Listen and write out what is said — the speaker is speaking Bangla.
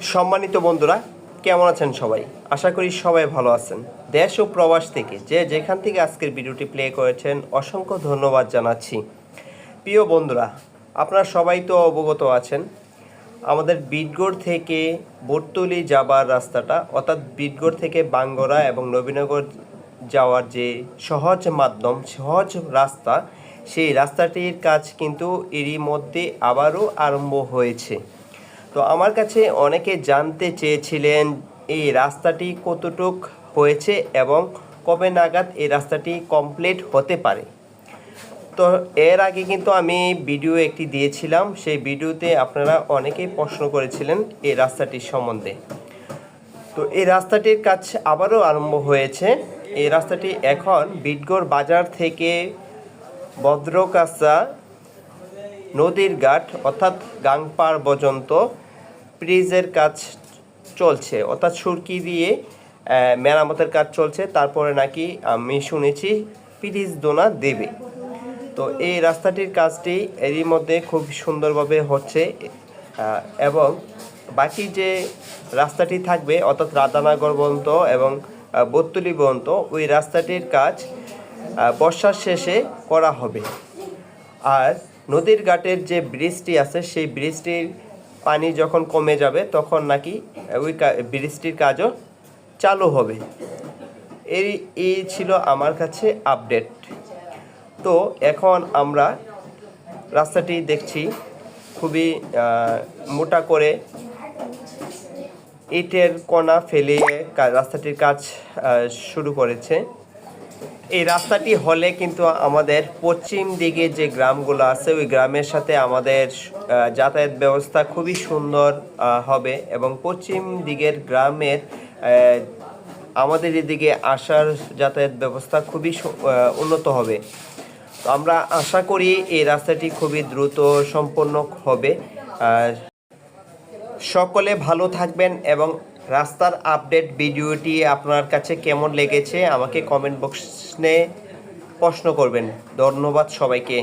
সম্মানিত বন্ধুরা, কেমন আছেন সবাই? আশা করি সবাই ভালো আছেন। দেশ ও প্রবাস থেকে যে যেখান থেকে আজকের ভিডিওটি প্লে করেছেন, অসংখ্য ধন্যবাদ জানাচ্ছি। প্রিয় বন্ধুরা, আপনারা সবাই তো অবগত আছেন, আমাদের বিটগড় থেকে বটতলি যাবার রাস্তাটা, অর্থাৎ বিটগড় থেকে বাঙ্গরা এবং নবীনগর যাওয়ার যে সহজ মাধ্যম, সহজ রাস্তা, সেই রাস্তাটির কাজ কিন্তু এরই মধ্যে আবারও আরম্ভ হয়েছে। তো আমার কাছে অনেকে জানতে চেয়েছিলেন এই রাস্তাটি কতটুক হয়েছে এবং কবে নাগাদ এই রাস্তাটি কমপ্লিট হতে পারে। তো এর আগে কিন্তু আমি ভিডিও একটি দিয়েছিলাম, সেই ভিডিওতে আপনারা অনেকেই প্রশ্ন করেছিলেন এই রাস্তাটির সম্বন্ধে। তো এই রাস্তাটির কাজ আবারও আরম্ভ হয়েছে। এই রাস্তাটি এখন বিটগড় বাজার থেকে ভদ্রকাছা নদীর ঘাট, অর্থাৎ গাংপাড় পর্যন্ত ব্রিজের কাজ চলছে, অর্থাৎ সুরকি দিয়ে মেরামতের কাজ চলছে। তারপরে নাকি আমি শুনেছি ব্রিজ দোনা দেবে। তো এই রাস্তাটির কাজটি এরই মধ্যে খুব সুন্দরভাবে হচ্ছে এবং বাকি যে রাস্তাটি থাকবে, অর্থাৎ রাধানগর পর্যন্ত এবং বত্তুলি পর্যন্ত ওই রাস্তাটির কাজ বর্ষার শেষে করা হবে। আর নদীর ঘাটের যে ব্রিজটি আছে, সেই ব্রিজটির পানি যখন কমে যাবে, তখন নাকি ওই ব্রিজটির কাজও চালু হবে। এই এই ছিল আমার কাছে আপডেট। তো এখন আমরা রাস্তাটি দেখছি খুবই মোটা করে ইটের কণা ফেলে কা- রাস্তাটির কাজ শুরু করেছে। এই রাস্তাটি হলে কিন্তু আমাদের পশ্চিম দিকে যে গ্রামগুলো আছে, ওই গ্রামের সাথে আমাদের যাতায়াত ব্যবস্থা খুবই সুন্দর হবে এবং পশ্চিম দিকের গ্রামের আমাদের এদিকে আসার যাতায়াত ব্যবস্থা খুবই উন্নত হবে। তো আমরা আশা করি এই রাস্তাটি খুবই দ্রুত সম্পন্ন হবে। সকলে ভালো থাকবেন এবং রাস্তার আপডেট ভিডিওটি আপনার কাছে কেমন লেগেছে? আমাকে কমেন্ট বক্সে প্রশ্ন করবেন। ধন্যবাদ সবাইকে।